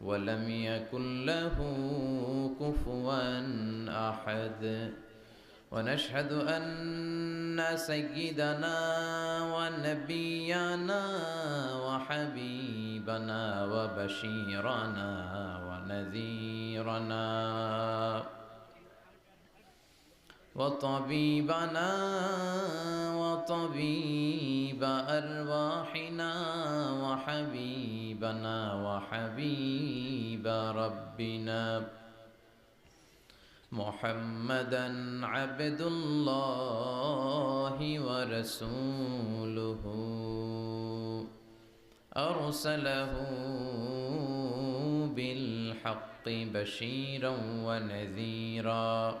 ولم يكن له كفوا أحد. ونشهد أن سيدنا ونبينا وحبيبنا وبشيرنا ونذيرنا وطبيبنا وطبيب أرواحنا وحبيبنا وحبيب ربنا. محمدا عبد الله ورسوله. أرسله بالحق بشيرا ونذيرا.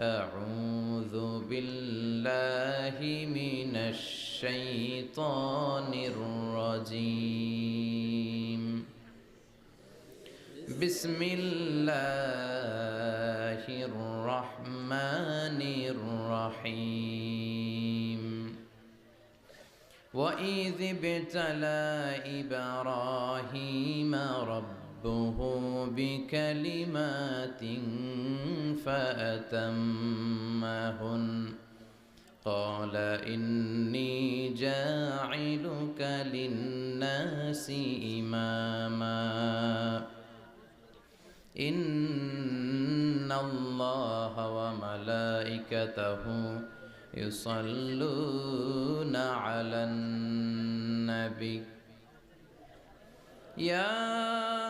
أعوذ بالله من الشيطان الرجيم. بسم الله الرحمن الرحيم. وإذ ابتلى إبراهيم ربه ربه بكلمات فأتمهن. قال إني جاعلك للناس إماما. إن الله وملائكته يصلون على النبي. يا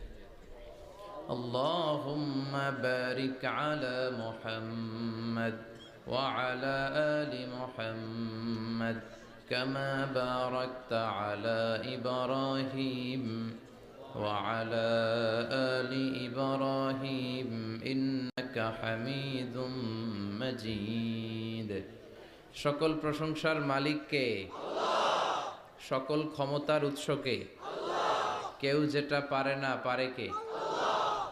اللهم بارك على محمد وعلى آل محمد كما باركت على إبراهيم وعلى آل إبراهيم إنك حميد مجيد সকল প্রশংসার মালিককে সকল ক্ষমতার উৎসকে কেউ যেটা পারে না পারে কে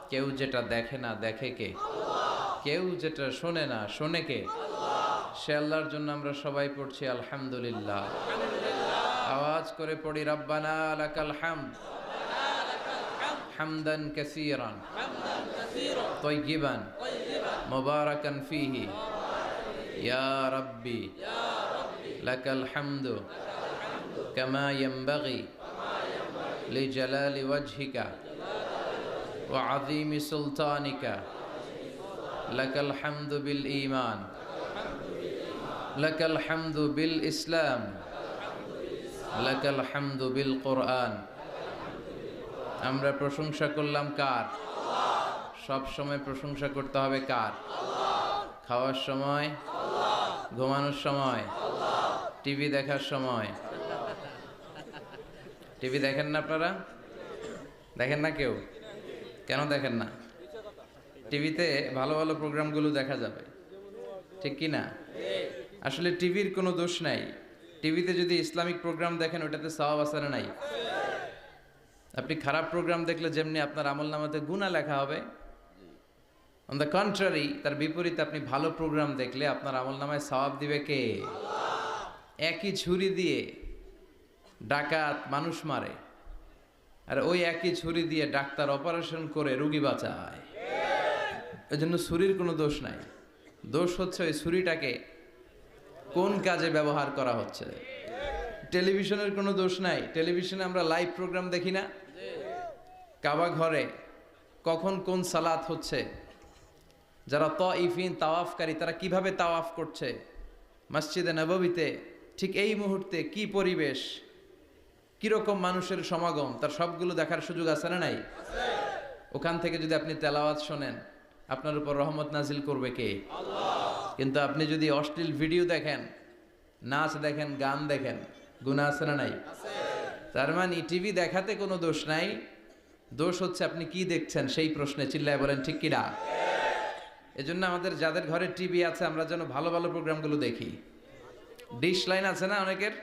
কেউ যেটা দেখে না, দেখে কে? কেউ যেটা শোনে না, শোনে কে? সে আল্লাহর জন্য আমরা সবাই পড়ছি আলহামদুলিল্লাহ। আওয়াজ করে পড়ি, রব্বানা লাকাল হামদ। হামদান কাসীরান। তৈগিবান মুবারাকান ফিহি। ইয়া রব্বি, লাকাল হামদু কামা ইয়ানবাগি লিজালালি ওয়াজহিকা। وعظيم سلطانك لك الحمد بالإيمان لك الحمد بالإسلام لك الحمد بالقرآن আমরা প্রশংসা করলাম কার সব সময় প্রশংসা করতে হবে কার খাওয়ার সময় ঘুমানোর সময় টিভি দেখার সময় টিভি দেখেন না আপনারা দেখেন না কেউ কেন দেখেন না? টিভিতে ভালো ভালো প্রোগ্রামগুলো দেখা যাবে। ঠিক কি না? আসলে টিভির কোনো দোষ নাই। টিভিতে যদি ইসলামিক প্রোগ্রাম দেখেন, ওটাতে আছে না নাই? আপনি খারাপ প্রোগ্রাম দেখলে যেমনি আপনার আমল নামাতে গুণা লেখা হবে। অন দ্য কন্ট্রারি তার বিপরীতে আপনি ভালো প্রোগ্রাম দেখলে আপনার আমল নামায় সওয়াব দিবে কে? একই ছুরি দিয়ে ডাকাত মানুষ মারে। আর ওই একই ছুরি দিয়ে ডাক্তার অপারেশন করে রুগী বাঁচায়। এজন্য ছুরির কোনো দোষ নাই। দোষ হচ্ছে ওই ছুরিটাকে কোন কাজে ব্যবহার করা হচ্ছে। টেলিভিশনের কোনো দোষ নাই। টেলিভিশনে আমরা লাইভ প্রোগ্রাম দেখি না। কাবা ঘরে কখন কোন সালাত হচ্ছে, যারা ত ইফিন তাওয়াফকারী, তারা কীভাবে তাওয়াফ করছে, মসজিদে নববীতে ঠিক এই মুহূর্তে কি পরিবেশ কীরকম মানুষের সমাগম? তার সবগুলো দেখার সুযোগ আছে না নাই? ওখান থেকে যদি আপনি তেলাওয়াত শোনেন, আপনার উপর রহমত নাজিল করবে কে? কিন্তু আপনি যদি অশ্লীল ভিডিও দেখেন, নাচ দেখেন, গান দেখেন গুণা আছে না নাই? তার মানে টিভি দেখাতে কোনো দোষ নাই। দোষ হচ্ছে আপনি কি দেখছেন সেই প্রশ্নে চিল্লায় বলেন, ঠিক কিনা? এজন্য আমাদের যাদের ঘরে টিভি আছে, আমরা যেন ভালো ভালো প্রোগ্রামগুলো দেখি। ডিশ লাইন আছে না অনেকের?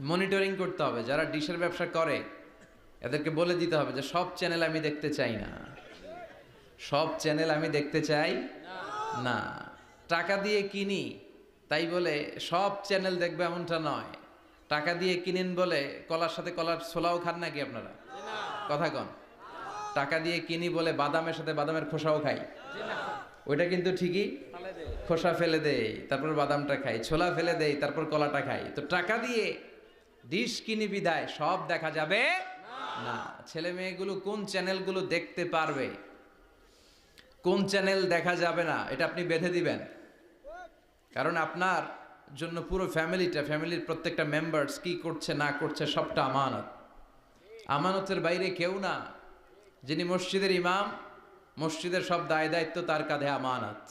মনিটরিং করতে হবে, যারা ডিশের ব্যবসা করে, এদেরকে বলে দিতে হবে যে, সব চ্যানেল আমি দেখতে চাই না। সব চ্যানেল আমি দেখতে চাই না। টাকা দিয়ে কিনি, তাই বলে সব চ্যানেল দেখবে এমনটা নয়। টাকা দিয়ে কিনেন বলে কলার সাথে কলার ছোলাও খান নাকি আপনারা? কথা কন। টাকা দিয়ে কিনি বলে বাদামের সাথে বাদামের খোসাও খাই। ওইটা কিন্তু ঠিকই। খোসা ফেলে দেই, তারপর বাদামটা খাই। ছোলা ফেলে দেই, তারপর কলাটা খাই। তো টাকা দিয়ে ডিশ কিনি বিদায়, সব দেখা যাবে না। ছেলে মেয়েগুলো কোন চ্যানেলগুলো দেখতে পারবে? কোন চ্যানেল দেখা যাবে না, এটা আপনি বেঁধে দিবেন। কারণ আপনার জন্য পুরো ফ্যামিলিটা, ফ্যামিলির প্রত্যেকটা মেম্বার্স কি করছে, না করছে, সবটা আমানত। আমানতের বাইরে কেউ না। যিনি মসজিদের ইমাম, মসজিদের সব দায় দায়িত্ব তার কাঁধে আমানত।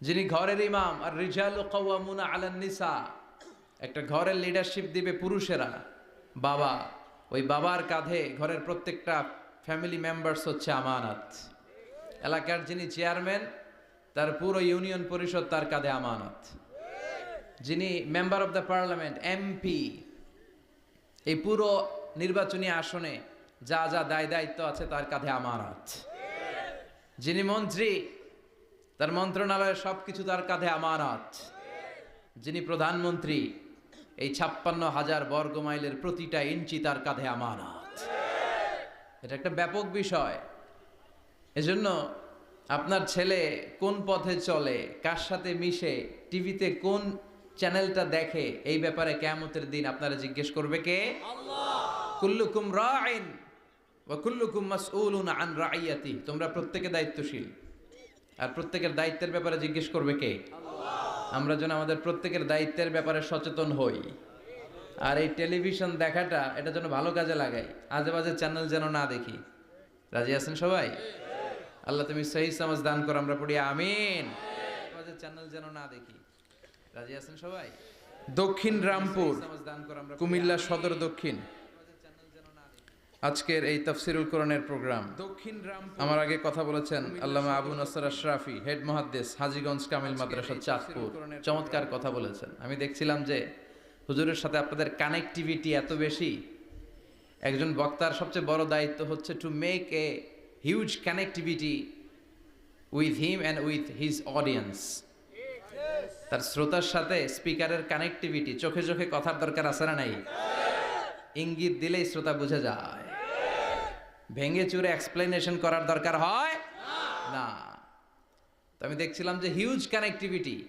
যিনি ঘরের ইমাম, আর রিজাল কওয়ামুনা আলান নিসা একটা ঘরের লিডারশিপ দিবে পুরুষেরা। বাবা, ওই বাবার কাঁধে ঘরের প্রত্যেকটা ফ্যামিলি মেম্বার্স হচ্ছে আমানত। এলাকার যিনি চেয়ারম্যান তার পুরো ইউনিয়ন পরিষদ তার কাঁধে আমানত। যিনি member of the parliament MP এই পুরো নির্বাচনী আসনে যা যা দায় দায়িত্ব আছে তার কাঁধে আমানত। যিনি মন্ত্রী, তার মন্ত্রণালয়ের সব কিছু তার কাঁধে আমানত। যিনি প্রধানমন্ত্রী এই ছাপ্পান্ন হাজার বর্গ মাইলের প্রতিটা ইঞ্চি তার কাঁধে আমানত। এটা একটা ব্যাপক বিষয়। এজন্য আপনার ছেলে কোন পথে চলে কার সাথে মিশে টিভিতে কোন চ্যানেলটা দেখে এই ব্যাপারে কেমতের দিন আপনারা জিজ্ঞেস করবে কে? কুল্লুকুম রাইন কুল্লুকুম মাসউলুন আন রাইয়াতি তোমরা প্রত্যেকে দায়িত্বশীল। আর প্রত্যেকের দায়িত্বের ব্যাপারে জিজ্ঞেস করবে কে? আমরা যেন আমাদের প্রত্যেকের দায়িত্বের ব্যাপারে সচেতন হই। আর এই টেলিভিশন দেখাটা এটা যেন ভালো কাজে লাগাই আজে বাজে চ্যানেল যেন না দেখি। রাজি আছেন সবাই? আল্লাহ তুমি সহি সমাজ দান করো আমরা পড়ি আমিন। চ্যানেল যেন না দেখি। রাজি আছেন সবাই? দক্ষিণ রামপুর কুমিল্লা সদর দক্ষিণ। আজকের এই তফসিরুল কোরআনের প্রোগ্রাম। দক্ষিণ আমার আগে কথা বলেছেন আল্লামা আবু নাসর আশরাফি হেড মহাদ্দেশ হাজীগঞ্জ কামিল মাদ্রাসা চাঁদপুর। চমৎকার কথা বলেছেন। আমি দেখছিলাম যে হুজুরের সাথে আপনাদের কানেক্টিভিটি এত বেশি। একজন বক্তার সবচেয়ে বড় দায়িত্ব হচ্ছে to make a huge connectivity with him and with his audience তার শ্রোতার সাথে স্পিকারের কানেক্টিভিটি চোখে চোখে কথার দরকার আছে না নাই? ইঙ্গিত দিলেই শ্রোতা বুঝে যায়। ভেঙে চুরে এক্সপ্লেনেশন করার দরকার হয় না। তো আমি দেখছিলাম যে হিউজ কানেক্টিভিটি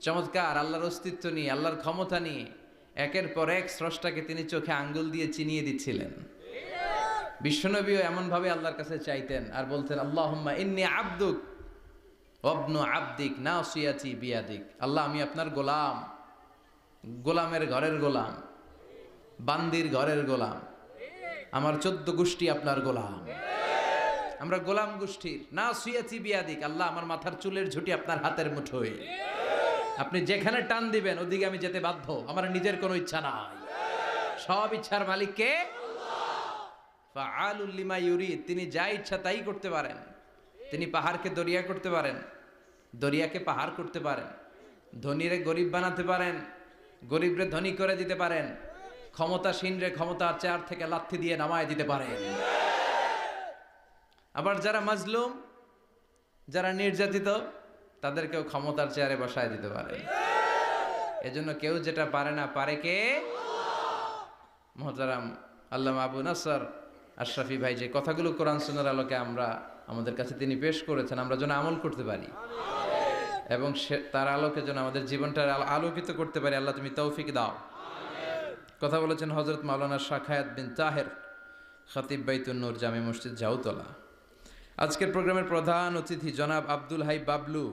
চমৎকার, আল্লাহর অস্তিত্ব নিয়ে, আল্লাহর ক্ষমতা নিয়ে, একের পর এক স্রষ্টাকে তিনি চোখে আঙ্গুল দিয়ে চিনিয়ে দিচ্ছিলেন। বিশ্বনবীও এমনভাবে আল্লাহর কাছে চাইতেন আর বলতেন আল্লাহ ইন্নি আব্দুক অবনু আব্দিক না সিয়াচি বিয়াদিক। আল্লাহ, আমি আপনার গোলাম। গোলামের ঘরের গোলাম। বান্দির ঘরের গোলাম। আমার চোদ্দ গোষ্ঠী আপনার গোলাম। আমরা গোলাম গোষ্ঠীর। না সুয়াচি বিয়াদিক, আল্লাহ আমার মাথার চুলের ঝুটি আপনার হাতের মুঠোয়। আপনি যেখানে টান দিবেন, ওদিকে আমি যেতে বাধ্য। আমার নিজের কোনো ইচ্ছা নাই। সব ইচ্ছার মালিককে আলুল্লিমা তিনি যা ইচ্ছা তাই করতে পারেন। তিনি পাহাড়কে দরিয়া করতে পারেন। দরিয়াকে পাহাড় করতে পারেন। ধনীরে গরিব বানাতে পারেন। গরিবরে ধনী করে দিতে পারেন। ক্ষমতাসীনরে ক্ষমতার চেয়ার থেকে লাথি দিয়ে নামায় দিতে পারেন আবার যারা মাজলুম, যারা নির্যাতিত, তাদেরকেও ক্ষমতার চেয়ারে বসায় দিতে পারে। এজন্য কেউ যেটা পারে না, পারে কে? মহতারাম আল্লাহ আবু নাসর আশরাফি ভাই যে কথাগুলো কোরআন সুন্নার আলোকে আমরা, আমাদের কাছে তিনি পেশ করেছেন, আমরা যেন আমল করতে পারি। এবং সে, তার আলোকে যেন আমাদের জীবনটা আলোকিত করতে পারি। আল্লাহ তুমি তৌফিক দাও। কথা বলেছেন হজরত মাওলানা শাখায়াত বিন তাহের খতিব বাইতুন নূর জামে মসজিদ জাউতলা। আজকের প্রোগ্রামের প্রধান অতিথি জনাব আব্দুল হাই বাবলু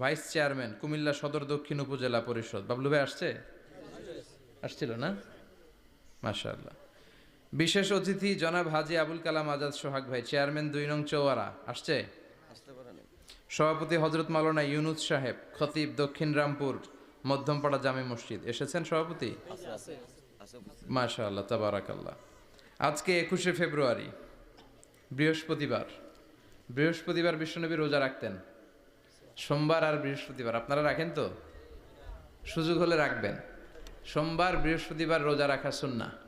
ভাইস চেয়ারম্যান কুমিল্লা সদর দক্ষিণ উপজেলা পরিষদ। বাবলু ভাই আসছে? আসছিল না? মাশাআল্লাহ। বিশেষ অতিথি জনাব হাজি আবুল কালাম আজাদ সোহাগ ভাই চেয়ারম্যান দুই নং চৌয়ারা। আসছে? সভাপতি হজরত মাওলানা ইউনুস সাহেব খতিব দক্ষিণ রামপুর মধ্যমপাড়া জামে মসজিদ। এসেছেন সভাপতি? মাশাআল্লাহ তাবারাকাল্লাহ। আজকে একুশে ফেব্রুয়ারি বৃহস্পতিবার। বৃহস্পতিবার বিশ্বনবী রোজা রাখতেন। সোমবার আর বৃহস্পতিবার আপনারা রাখেন তো? সুযোগ হলে রাখবেন। সোমবার বৃহস্পতিবার রোজা রাখা সুন্না